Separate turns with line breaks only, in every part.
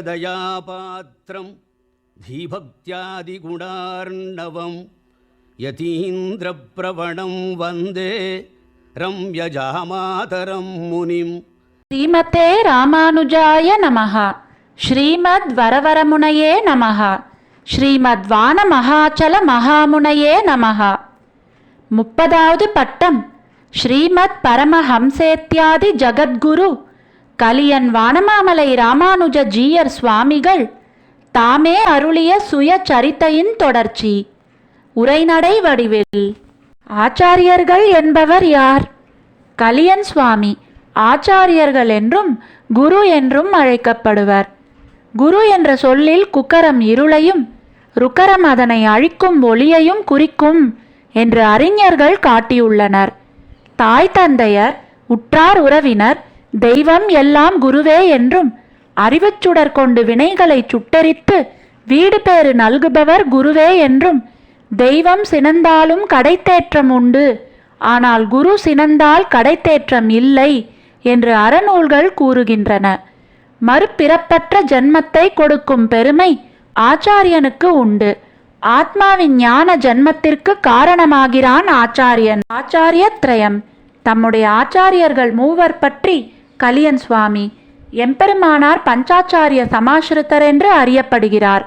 श्रीशैलेशदयापात्रं धीभक्त्यादिगुणार्णवं यतीन्द्रप्रवणं वन्दे रम्यजामातरं मुनिम्
श्रीमते रामानुजाय नमः। ஸ்ரீமத் வரவரமுனையே நமஹ. ஸ்ரீமத் வான மகாச்சல மகாமுனையே நமஹ. முப்பதாவது பட்டம். ஸ்ரீமத் பரமஹம்சேத்யாதி ஜகத்குரு கலியன் வானமாமலை ராமானுஜ ஜீயர் சுவாமிகள் தாமே அருளிய சுய சரித்தையின் தொடர்ச்சி. உரைநடை வடிவில். ஆச்சாரியர்கள் என்பவர் யார்? கலியன் சுவாமி. ஆச்சாரியர்கள் என்றும் குரு என்றும் அழைக்கப்படுவர். குரு என்ற சொல்லில் குக்கரம் இருளையும் ருக்கரம் அதனை அழிக்கும் ஒளியையும் குறிக்கும் என்று அறிஞர்கள் காட்டியுள்ளனர். தாய் தந்தையர் உற்றார் உறவினர் தெய்வம் எல்லாம் குருவே என்றும் அறிவுச்சுடர் கொண்டு வினைகளை சுட்டரித்து வீடு பேறு நல்குபவர் குருவே என்றும் தெய்வம் சினந்தாலும் கடைத்தேற்றம் உண்டு ஆனால் குரு சினந்தால் கடைத்தேற்றம் இல்லை என்று அறநூல்கள் கூறுகின்றன. மறுபிறப்பற்ற ஜென்மத்தை கொடுக்கும் பெருமை ஆச்சாரியனுக்கு உண்டு. ஆத்மாவின் ஞான ஜன்மத்திற்கு காரணமாகிறான் ஆச்சாரியன். ஆச்சாரியத்ரயம். தம்முடைய ஆச்சாரியர்கள் மூவர் பற்றி கலியன் சுவாமி எம்பெருமானார் பஞ்சாச்சாரிய சமாசிரித்தர் என்று அறியப்படுகிறார்.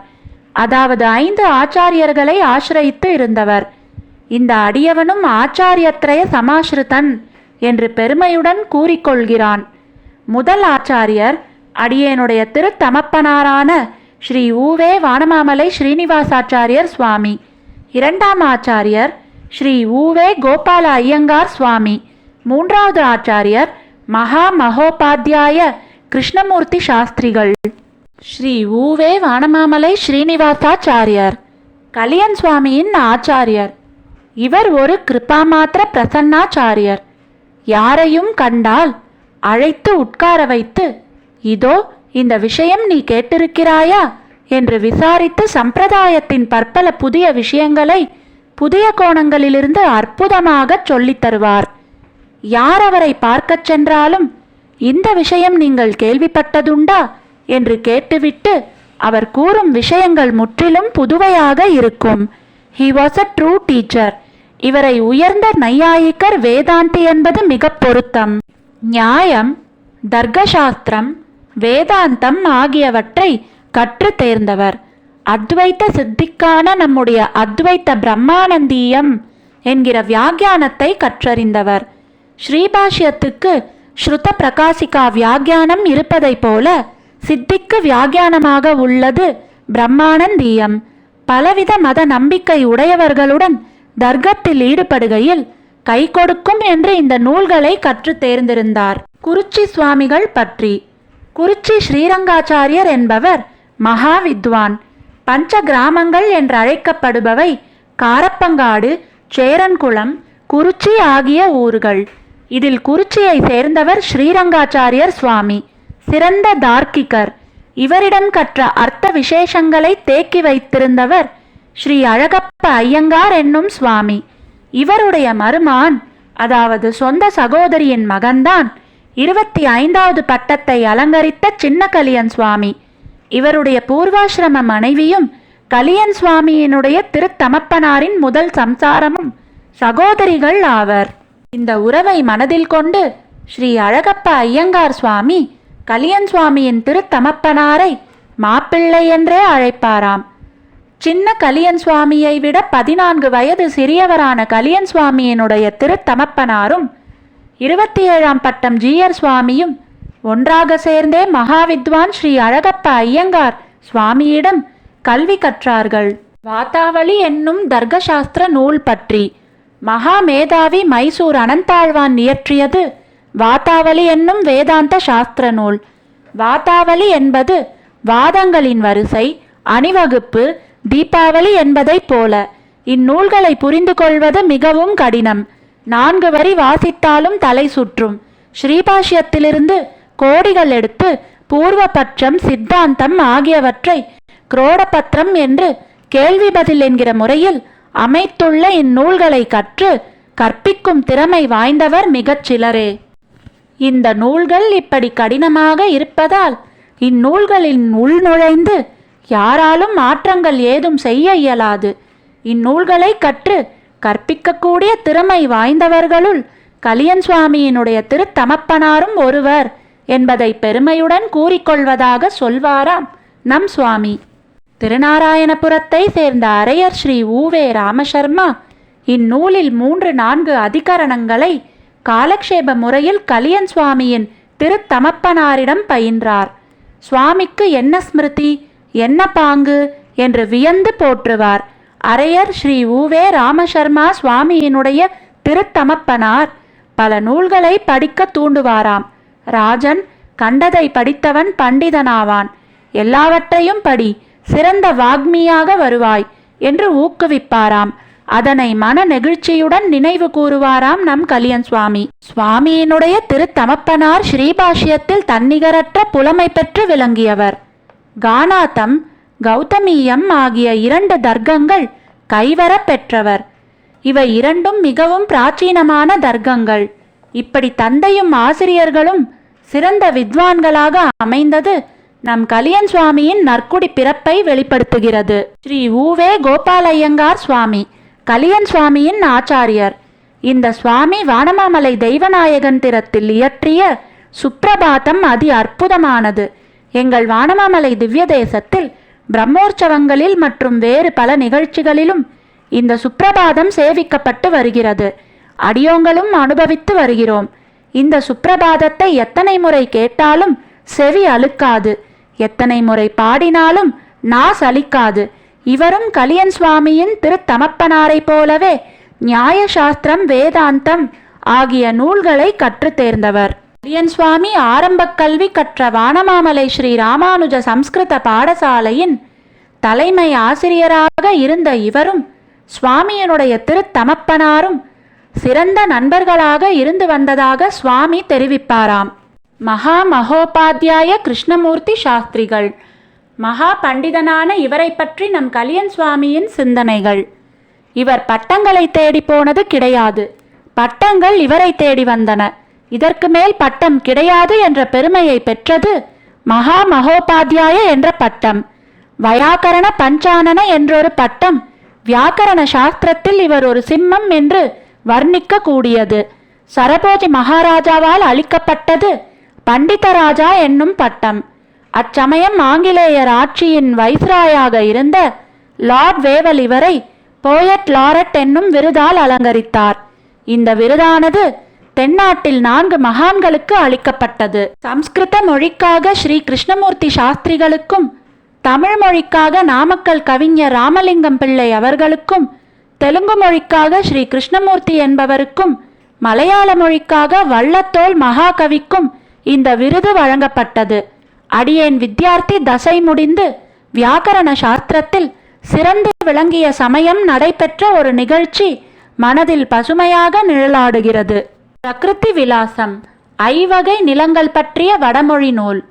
அதாவது ஐந்து ஆச்சாரியர்களை ஆசிரயித்து இருந்தவர். இந்த அடியவனும் ஆச்சாரியத்ரய சமாஸ்ருதன் என்று பெருமையுடன் கூறிக்கொள்கிறான். முதல் ஆச்சாரியர் அடியேனுடைய திருத்தமப்பனாரான ஸ்ரீ ஊவே வானமாமலை ஸ்ரீனிவாசாச்சாரியர் சுவாமி. இரண்டாம் ஆச்சாரியர் ஸ்ரீ ஊவே கோபால ஐயங்கார் சுவாமி. மூன்றாவது ஆச்சாரியர் மகா மகோபாத்தியாய கிருஷ்ணமூர்த்தி சாஸ்திரிகள். ஸ்ரீ ஊவே வானமாமலை ஸ்ரீனிவாசாச்சாரியர். கலியன் சுவாமியின் ஆச்சாரியர். இவர் ஒரு கிருபாமாத்திர பிரசன்னாச்சாரியர். யாரையும் கண்டால் அழைத்து உட்கார வைத்து இதோ இந்த விஷயம் நீ கேட்டிருக்கிறாயா? என்று விசாரித்து சம்பிரதாயத்தின் பற்பல புதிய விஷயங்களை புதிய கோணங்களிலிருந்து அற்புதமாகச் சொல்லித் தருவார். யார் அவரை பார்க்கச் சென்றாலும் இந்த விஷயம் நீங்கள் கேள்விப்பட்டதுண்டா? என்று கேட்டுவிட்டு அவர் கூறும் விஷயங்கள் முற்றிலும் புதுவையாக இருக்கும். He was a true teacher இவரை உயர்ந்த நையாயிக்கர் வேதாந்தி என்பது மிக பொருத்தம். நியாயம் தர்க்கசாஸ்திரம் வேதாந்தம் ஆகியவற்றை கற்று தேர்ந்தவர். அத்வைத்த சித்திக்கான நம்முடைய அத்வைத்த பிரம்மானந்தீயம் என்கிற வியாக்கியானத்தை கற்றறிந்தவர். ஸ்ரீபாஷ்யத்துக்கு ஸ்ருத பிரகாசிகா வியாக்கியானம் இருப்பதைப் போல சித்திக்கு வியாக்கியானமாக உள்ளது பிரம்மானந்தீயம். பலவித மத நம்பிக்கை உடையவர்களுடன் தர்க்கத்தில் ஈடுபடுகையில் கை கொடுக்கும் என்று இந்த நூல்களை கற்று தேர்ந்திருந்தார். குறிச்சி சுவாமிகள் பற்றி. குறிச்சி ஸ்ரீரங்காச்சாரியர் என்பவர் மகா வித்வான் பஞ்ச கிராமங்கள் என்று அழைக்கப்படுபவை காரப்பங்காடு சேரன்குளம் குறிச்சி ஆகிய ஊர்கள். இதில் குறிச்சியை சேர்ந்தவர் ஸ்ரீரங்காச்சாரியர் சுவாமி. சிறந்த தார்க்கிகர். இவரிடம் கற்ற அர்த்த விசேஷங்களை தேக்கி வைத்திருந்தவர் ஸ்ரீ அழகப்ப ஐயங்கார் என்னும் சுவாமி. இவருடைய மருமான் அதாவது சொந்த சகோதரியின் மகன்தான் இருபத்தி ஐந்தாவது பட்டத்தை அலங்கரித்த சின்ன கலியன் சுவாமி. இவருடைய பூர்வாசிரம மனைவியும் கலியன் சுவாமியினுடைய திருத்தமப்பனாரின் முதல் சம்சாரமும் சகோதரிகள் ஆவர். இந்த உறவை மனதில் கொண்டு ஸ்ரீ அழகப்ப ஐயங்கார் சுவாமி கலியன் சுவாமியின் திருத்தமப்பனாரை மாப்பிள்ளை என்றே அழைப்பாராம். சின்ன கலியன் சுவாமியை விட பதினான்கு வயது சிறியவரான கலியன் சுவாமியினுடைய திருத்தமப்பனாரும் இருபத்தி ஏழாம் பட்டம் ஜீயர் சுவாமியும் ஒன்றாக சேர்ந்தே மகாவித்வான் ஸ்ரீ அழகப்ப ஐயங்கார் சுவாமியிடம் கல்வி கற்றார்கள். வாத்தாவளி என்னும் தர்க்கசாஸ்திர நூல் பற்றி மகா மேதாவி மைசூர் அனந்தாழ்வான் இயற்றியது வாத்தாவளி என்னும் வேதாந்த சாஸ்திர நூல். வாத்தாவளி என்பது வாதங்களின் வரிசை அணிவகுப்பு தீபாவளி என்பதைப் போல. இந்நூல்களை புரிந்து கொள்வது மிகவும் கடினம். நான்கு வரி வாசித்தாலும் தலை சுற்றும். ஸ்ரீபாஷ்யத்திலிருந்து கோடிகள் எடுத்து பூர்வபட்சம் சித்தாந்தம் ஆகியவற்றை குரோடபத்திரம் என்று கேள்வி பதில் என்கிற முறையில் அமைத்துள்ள இந்நூல்களை கற்று கற்பிக்கும் திறமை வாய்ந்தவர் மிகச் சிலரே. இந்த நூல்கள் இப்படி கடினமாக இருப்பதால் இந்நூல்களின் உள்நுழைந்து யாராலும் மாற்றங்கள் ஏதும் செய்ய இயலாது. இந்நூல்களை கற்று கற்பிக்கக்கூடிய திறமை வாய்ந்தவர்களுள் கலியன் சுவாமியினுடைய திருத்தமப்பனாரும் ஒருவர் என்பதை பெருமையுடன் கூறிக்கொள்வதாக சொல்வாராம் நம் சுவாமி. திருநாராயணபுரத்தை சேர்ந்த அரையர் ஸ்ரீ ஊவே ராமசர்மா இந்நூலில் மூன்று நான்கு அதிகரணங்களை காலக்ஷேப முறையில் கலியன் சுவாமியின் திருத்தமப்பனாரிடம் பயின்றார். சுவாமிக்கு என்ன ஸ்மிருதி என்ன பாங்கு என்று வியந்து போற்றுவார். அரையர் ஸ்ரீ உவே ராமசர்மா சுவாமியினுடைய திருத்தமப்பனார். பல நூல்களை படிக்க தூண்டுவாராம். ராஜன் கண்டதை படித்தவன் பண்டிதனாவான். எல்லாவற்றையும் படி சிறந்த வாக்மியாக வருவாய் என்று ஊக்குவிப்பாராம். அதனை மன நெகிழ்ச்சியுடன் நினைவு கூறுவாராம் நம் கலியன் சுவாமி. சுவாமியினுடைய திருத்தமப்பனார் ஸ்ரீபாஷ்யத்தில் தன்னிகரற்ற புலமை பெற்று விளங்கியவர். கானாத்தம் கௌதமீயம் ஆகிய இரண்டு தர்க்கங்கள் கைவரப் பெற்றவர். இவை இரண்டும் மிகவும் பிராச்சீனமான தர்க்கங்கள். இப்படி தந்தையும் ஆசிரியர்களும் சிறந்த வித்வான்களாக அமைந்தது நம் கலியன் சுவாமியின் நற்குடி பிறப்பை வெளிப்படுத்துகிறது. ஸ்ரீ ஊவே கோபாலையங்கார் சுவாமி கலியன் சுவாமியின் ஆச்சாரியர். இந்த சுவாமி வானமாமலை தெய்வநாயகன் திறத்தில் இயற்றிய சுப்ரபாதம் அதி அற்புதமானது. எங்கள் வானமாமலை திவ்ய தேசத்தில் பிரம்மோற்சவங்களில் மற்றும் வேறு பல நிகழ்ச்சிகளிலும் இந்த சுப்ரபாதம் சேவிக்கப்பட்டு வருகிறது. அடியோங்களும் அனுபவித்து வருகிறோம். இந்த சுப்ரபாதத்தை எத்தனை முறை கேட்டாலும் செவி அழுக்காது. எத்தனை முறை பாடினாலும் நா சலிக்காது இவரும் கலியன் சுவாமியின் திருத்தமப்பனாரைப் போலவே நியாய சாஸ்திரம் வேதாந்தம் ஆகிய நூல்களை கற்றுத் தேர்ந்தவர். கலியன் சுவாமி ஆரம்பக் கல்வி கற்ற வானமாமலை ஸ்ரீ ராமானுஜ சம்ஸ்கிருத பாடசாலையின் தலைமை ஆசிரியராக இருந்த இவரும் சுவாமியினுடைய திருத்தமப்பனாரும் சிறந்த நண்பர்களாக இருந்து வந்ததாக சுவாமி தெரிவிப்பாராம். மகா மகோபாத்தியாய கிருஷ்ணமூர்த்தி சாஸ்திரிகள் மகா பண்டிதனான இவரை பற்றி நம் கலியன் சுவாமியின் சிந்தனைகள். இவர் பட்டங்களை தேடி போனது கிடையாது. பட்டங்கள் இவரை தேடி வந்தன. இதற்கு மேல் பட்டம் கிடையாது என்ற பெருமையை பெற்றது மகா மகோபாத்தியாய என்ற பட்டம். வயாகரண பஞ்சானன என்றொரு பட்டம் வியாக்கரண சாஸ்திரத்தில் இவர் ஒரு சிம்மம் என்று வர்ணிக்க கூடியது. சரபோஜி மகாராஜாவால் அளிக்கப்பட்டது பண்டிதராஜா என்னும் பட்டம். அச்சமயம் ஆங்கிலேயர் ஆட்சியின் வைஸ்ராயாக இருந்த லார்ட் வேவல் இவரை போயட் லாரட் என்னும் விருதால் அலங்கரித்தார். இந்த விருதானது தென்னாட்டில் நான்கு மகான்களுக்கு அளிக்கப்பட்டது. சம்ஸ்கிருத மொழிக்காக ஸ்ரீ கிருஷ்ணமூர்த்தி சாஸ்திரிகளுக்கும் தமிழ் மொழிக்காக நாமக்கல் கவிஞர் ராமலிங்கம் பிள்ளை அவர்களுக்கும் தெலுங்கு மொழிக்காக ஸ்ரீ கிருஷ்ணமூர்த்தி என்பவருக்கும் மலையாள மொழிக்காக வள்ளத்தோல் மகாகவிக்கும் இந்த விருது வழங்கப்பட்டது. அடியேன் வித்யார்த்தி தசை முடிந்து வியாக்கரண சாஸ்திரத்தில் சிறந்து விளங்கிய சமயம் நடைபெற்ற ஒரு நிகழ்ச்சி மனதில் பசுமையாக நிழலாடுகிறது. பிரகிருதி விலாசம். ஐவகை நிலங்கள் பற்றிய வடமொழி நூல்.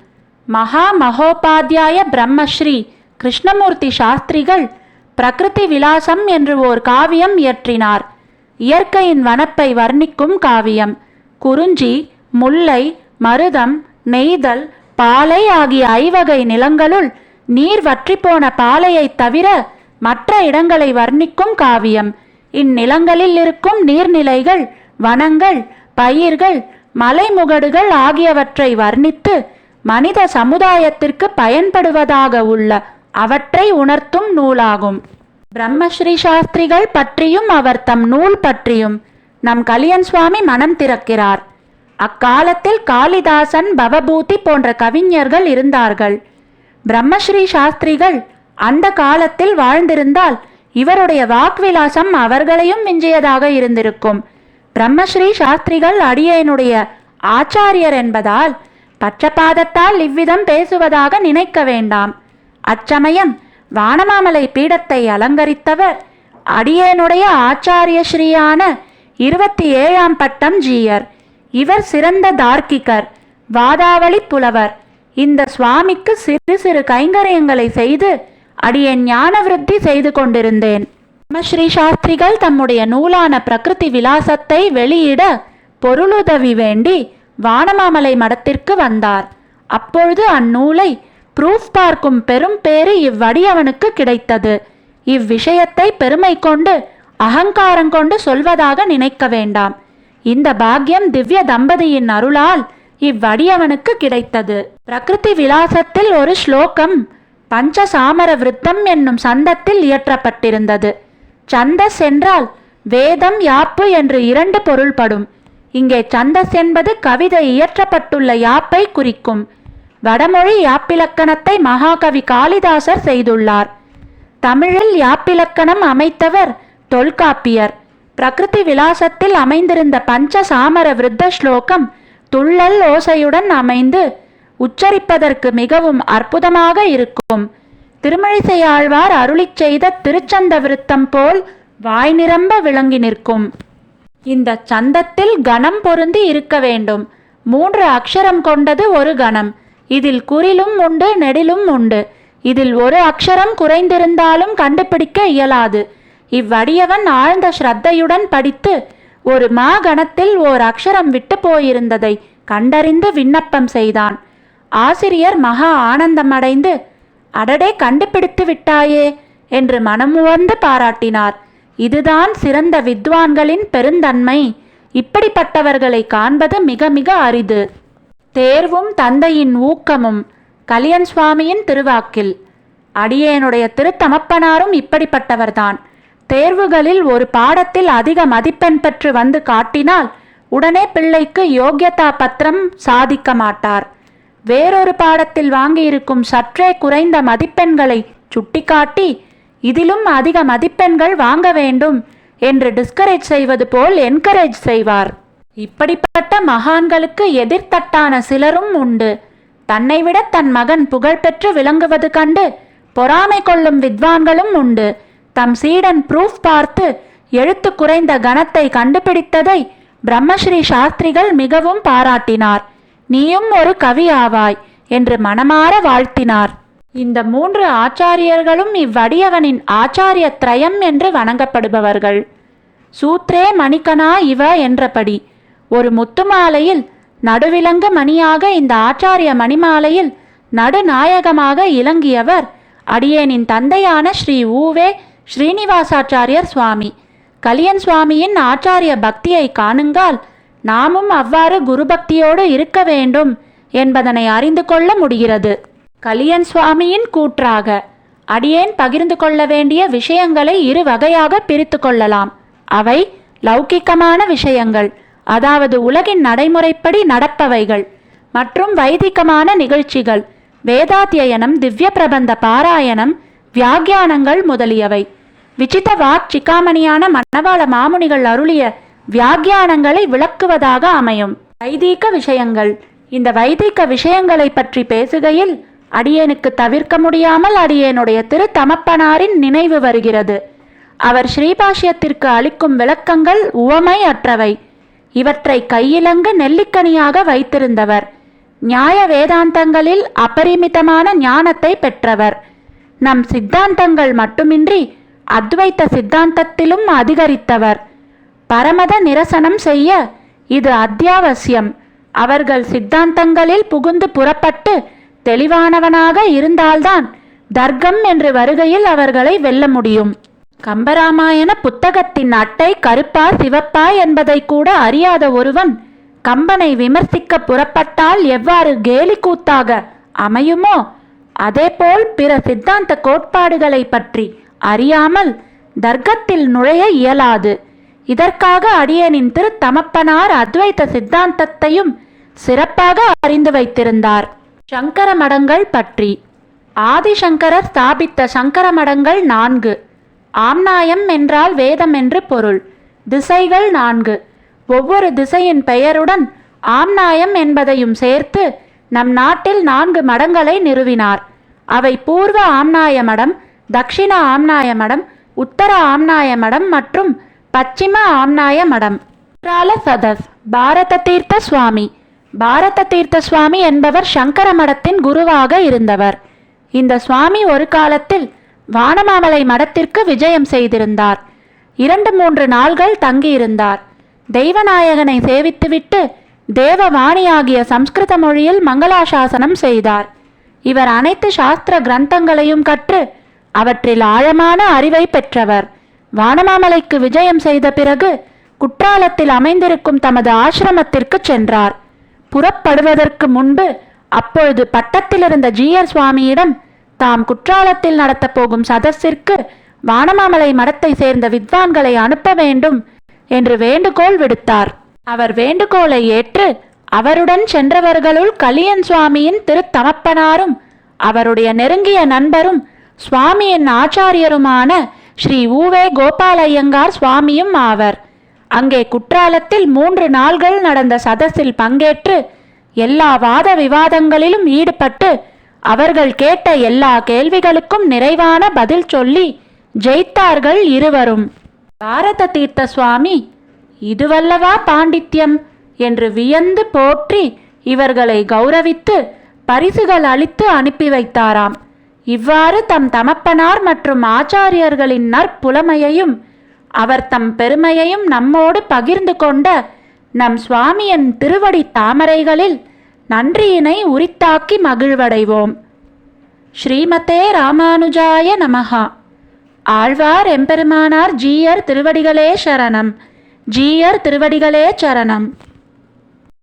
மகா மகோபாத்தியாய பிரம்மஸ்ரீ கிருஷ்ணமூர்த்தி சாஸ்திரிகள் பிரகிருதி விலாசம் என்று ஓர் காவியம் இயற்றினார். இயற்கையின் வனப்பை வர்ணிக்கும் காவியம். குறிஞ்சி முல்லை மருதம் நெய்தல் பாலை ஆகிய ஐவகை நிலங்களுள் நீர் வற்றிப்போன பாலையைத் தவிர மற்ற இடங்களை வர்ணிக்கும் காவியம். இந்நிலங்களில் இருக்கும் நீர்நிலைகள் வனங்கள் பயிர்கள் மலைமுகடுகள் ஆகியவற்றை வர்ணித்து மனித சமுதாயத்திற்கு பயன்படுவதாக உள்ள அவற்றை உணர்த்தும் நூலாகும். பிரம்மஸ்ரீ சாஸ்திரிகள் பற்றியும் அவர் தம் நூல் பற்றியும் நம் கலியன் சுவாமி மனம் திறக்கிறார். அக்காலத்தில் காளிதாசன் பவபூதி போன்ற கவிஞர்கள் இருந்தார்கள். பிரம்மஸ்ரீ சாஸ்திரிகள் அந்த காலத்தில் வாழ்ந்திருந்தால் இவருடைய வாக்விலாசம் அவர்களையும் மிஞ்சியதாக இருந்திருக்கும். பிரம்மஸ்ரீ சாஸ்திரிகள் அடியேனுடைய ஆச்சாரியர் என்பதால் பட்சபாதத்தால் இவ்விதம் பேசுவதாக நினைக்க வேண்டாம். அச்சமயம் வானமாமலை பீடத்தை அலங்கரித்தவர் அடியேனுடைய ஆச்சாரிய ஸ்ரீயான இருபத்தி ஏழாம் பட்டம் ஜீயர். இவர் சிறந்த தார்க்கிகர் வாதாவளி புலவர். இந்த சுவாமிக்கு சிறு சிறு கைங்கரியங்களை செய்து அடியேன் ஞான விருத்தி செய்து கொண்டிருந்தேன். ஸ்ரீ சாஸ்திரிகள் தம்முடைய நூலான பிரகிருதி விலாசத்தை வெளியிட பொருளுதவி வேண்டி வானமாமலை மடத்திற்கு வந்தார். அப்பொழுது அந்நூலை ப்ரூஃப் பார்க்கும் பெரும் பேறு இவ்வடியவனுக்கு கிடைத்தது. இவ்விஷயத்தை பெருமை கொண்டு அகங்காரம் கொண்டு சொல்வதாக நினைக்க வேண்டாம். இந்த பாக்கியம் திவ்ய தம்பதியின் அருளால் இவ்வடியவனுக்கு கிடைத்தது. பிரகிருதி விலாசத்தில் ஒரு ஸ்லோகம் பஞ்சசாமர விருத்தம் என்னும் சந்தத்தில் இயற்றப்பட்டிருந்தது. சந்தஸ் என்றால் வேதம் யாப்பு என்று இரண்டு பொருள்படும். இங்கே சந்தஸ் என்பது கவிதை இயற்றப்பட்டுள்ள யாப்பை குறிக்கும். வடமொழி யாப்பிலக்கணத்தை மகாகவி காளிதாசர் செய்துள்ளார். தமிழில் யாப்பிலக்கணம் அமைத்தவர் தொல்காப்பியர். பிரகிருதி விலாசத்தில் அமைந்திருந்த பஞ்ச சாமர விருத்த ஸ்லோகம் துள்ளல் ஓசையுடன் அமைந்து உச்சரிப்பதற்கு மிகவும் அற்புதமாக இருக்கும். திருமழிசை ஆழ்வார் அருளிச் செய்த திருச்சந்த விருத்தம் போல் வாய் நிரம்ப விளங்கி நிற்கும். இந்த சந்தத்தில் கணம் பொருந்தி இருக்க வேண்டும். மூன்று அக்ஷரம் கொண்டது ஒரு கணம். இதில் குறிலும் உண்டு நெடிலும் உண்டு. இதில் ஒரு அக்ஷரம் குறைந்திருந்தாலும் கண்டுபிடிக்க இயலாது. இவ்வடியவன் ஆழ்ந்த ஸ்ரத்தையுடன் படித்து ஒரு மா கணத்தில் ஓர் அக்ஷரம் விட்டு போயிருந்ததை கண்டறிந்து விண்ணப்பம் செய்தான். ஆசிரியர் மகா ஆனந்தமடைந்து அடடே கண்டுபிடித்து விட்டாயே என்று மனமுவர்ந்து பாராட்டினார். இதுதான் சிறந்த வித்வான்களின் பெருந்தன்மை. இப்படிப்பட்டவர்களை காண்பது மிக மிக அரிது. தேர்வும் தந்தையின் ஊக்கமும் கலியன் சுவாமியின் திருவாக்கில். அடியேனுடைய திருத்தமப்பனாரும் இப்படிப்பட்டவர்தான். தேர்வுகளில் ஒரு பாடத்தில் அதிக மதிப்பெண் பெற்று வந்து காட்டினால் உடனே பிள்ளைக்கு யோக்கியதா பத்திரம் சாதிக்க மாட்டார். வேறொரு பாடத்தில் வாங்கியிருக்கும் சற்றே குறைந்த மதிப்பெண்களை சுட்டிக்காட்டி இதிலும் அதிக மதிப்பெண்கள் வாங்க வேண்டும் என்று டிஸ்கரேஜ் செய்வது போல் என்கரேஜ் செய்வார். இப்படிப்பட்ட மகான்களுக்கு எதிர்த்தட்டான சிலரும் உண்டு. தன்னை விட தன் மகன் புகழ்பெற்று விளங்குவது கண்டு பொறாமை கொள்ளும் வித்வான்களும் உண்டு. தம் சீடன் ப்ரூஃப் பார்த்து எழுத்து குறைந்த கணத்தை கண்டுபிடித்ததை பிரம்மஸ்ரீ சாஸ்திரிகள் மிகவும் பாராட்டினார். நீயும் ஒரு கவி ஆவாய் என்று மனமாற வாழ்த்தினார். இந்த மூன்று ஆச்சாரியர்களும் இவ்வடியவனின் ஆச்சாரிய திரயம் என்று வணங்கப்படுபவர்கள். சூத்ரே மணிக்கனா இவ என்றபடி ஒரு முத்துமாலையில் நடுவிலங்கு மணியாக இந்த ஆச்சாரிய மணிமாலையில் நடுநாயகமாக இலங்கியவர் அடியேனின் தந்தையான ஸ்ரீ ஊவே ஸ்ரீனிவாசாச்சாரியர் சுவாமி. கலியன் சுவாமியின் ஆச்சாரிய பக்தியை காணுங்கால் நாமும் அவ்வாறு குருபக்தியோடு இருக்க வேண்டும் என்பதனை அறிந்து கொள்ள முடிகிறது. கலியன் சுவாமியின் கூற்றாக அடியேன் பகிர்ந்து கொள்ள வேண்டிய விஷயங்களை இரு வகையாக பிரித்து கொள்ளலாம். அவை லௌகிக்கமான விஷயங்கள் அதாவது உலகின் நடைமுறைப்படி நடப்பவைகள் மற்றும் வைதிகமான நிகழ்ச்சிகள் வேதாத்தியனம் திவ்ய பிரபந்த பாராயணம் வியாக்கியானங்கள் முதலியவை. விசித்த வாக் சிக்காமணியான மணவாள மாமுனிகள் அருளிய வியாக்கியானங்களை விளக்குவதாக அமையும். வைதீக விஷயங்கள். இந்த வைதிக விஷயங்களை பற்றி பேசுகையில் அடியேனுக்கு தவிர்க்க முடியாமல் அடியேனுடைய திரு தமப்பனாரின் நினைவு வருகிறது. அவர் ஸ்ரீபாஷ்யத்திற்கு அளிக்கும் விளக்கங்கள் உவமை அற்றவை. இவற்றை கையிலங்கு நெல்லிக்கனியாக வைத்திருந்தவர். நியாய வேதாந்தங்களில் அபரிமிதமான ஞானத்தை பெற்றவர். நம் சித்தாந்தங்கள் மட்டுமின்றி அத்வைத்த சித்தாந்தத்திலும் அதிகரித்தவர். பரமத நிரசனம் செய்ய இது அத்தியாவசியம். அவர்கள் சித்தாந்தங்களில் புகுந்து புறப்பட்டு தெளிவானவனாக இருந்தால்தான் தர்க்கம் என்று வருகையில் அவர்களை வெல்ல முடியும். கம்பராமாயண புத்தகத்தின் அட்டை கருப்பா சிவப்பா என்பதை கூட அறியாத ஒருவன் கம்பனை விமர்சிக்க புறப்பட்டால் எவ்வாறு கேலி கூத்தாக அமையுமோ அதேபோல் பிற சித்தாந்த கோட்பாடுகளை பற்றி அறியாமல் தர்க்கத்தில் நுழைய இயலாது. இதற்காக அடியனின் திருத்தமப்பனார் அத்வைத சித்தாந்தத்தையும் சிறப்பாக அறிந்து வைத்திருந்தார். சங்கர மடங்கள் பற்றி. ஆதிசங்கரர் ஸ்தாபித்த சங்கர மடங்கள் நான்கு. ஆம்நாயம் என்றால் வேதம் என்று பொருள். திசைகள் நான்கு. ஒவ்வொரு திசையின் பெயருடன் ஆம்நாயம் என்பதையும் சேர்த்து நம் நாட்டில் நான்கு மடங்களை நிறுவினார். அவை பூர்வ ஆம்நாய மடம் தக்ஷிண ஆம்நாய மடம் உத்தர ஆம்நாய மடம் மற்றும் பச்சிம ஆம்நாய மடம். குற்றால சதஸ் பாரத தீர்த்த சுவாமி. பாரத தீர்த்த சுவாமி என்பவர் சங்கர மடத்தின் குருவாக இருந்தவர். இந்த சுவாமி ஒரு காலத்தில் வானமாமலை மடத்திற்கு விஜயம் செய்திருந்தார். இரண்டு மூன்று நாள்கள் தங்கியிருந்தார். தெய்வநாயகனை சேவித்துவிட்டு தேவவாணியாகிய சம்ஸ்கிருத மொழியில் மங்களாசாசனம் செய்தார். இவர் அனைத்து சாஸ்திர கிரந்தங்களையும் கற்று அவற்றில் ஆழமான அறிவை பெற்றவர். வானமாமலைக்கு விஜயம் செய்த பிறகு குற்றாலத்தில் அமைந்திருக்கும் தமது ஆசிரமத்திற்கு சென்றார். புறப்படுவதற்கு முன்பு அப்பொழுது பட்டத்தில் இருந்த ஜீயர் சுவாமியிடம் தாம் குற்றாலத்தில் நடத்தப் போகும் சதஸிற்கு வானமாமலை மடத்தை சேர்ந்த வித்வான்களை அனுப்ப வேண்டும் என்று வேண்டுகோள் விடுத்தார். அவர் வேண்டுகோளை ஏற்று அவருடன் சென்றவர்களுள் கலியன் சுவாமியின் திருத்தமப்பனாரும் அவருடைய நெருங்கிய நண்பரும் சுவாமியின் ஆச்சாரியருமான ஸ்ரீ ஊவே கோபாலையங்கார் சுவாமியும் ஆவர். அங்கே குற்றாலத்தில் மூன்று நாள்கள் நடந்த சதஸில் பங்கேற்று எல்லா வாத விவாதங்களிலும் ஈடுபட்டு அவர்கள் கேட்ட எல்லா கேள்விகளுக்கும் நிறைவான பதில் சொல்லி ஜெயித்தார்கள் இருவரும். பாரத தீர்த்த சுவாமி இதுவல்லவா பாண்டித்யம்? என்று வியந்து போற்றி இவர்களை கௌரவித்து பரிசுகள் அளித்து அனுப்பி வைத்தாராம். இவ்வாறு தம் தமப்பனார் மற்றும் ஆச்சாரியர்களின் நற்புலமையையும் அவர் தம் பெருமையையும் நம்மோடு பகிர்ந்து கொண்ட நம் சுவாமியின் திருவடி தாமரைகளில் நன்றியினை உரித்தாக்கி மகிழ்வடைவோம். ஸ்ரீமதே ராமானுஜாய நமகா ஆழ்வார் எம்பெருமானார் ஜீயர் திருவடிகளே சரணம். ஜீயர் திருவடிகளே சரணம்.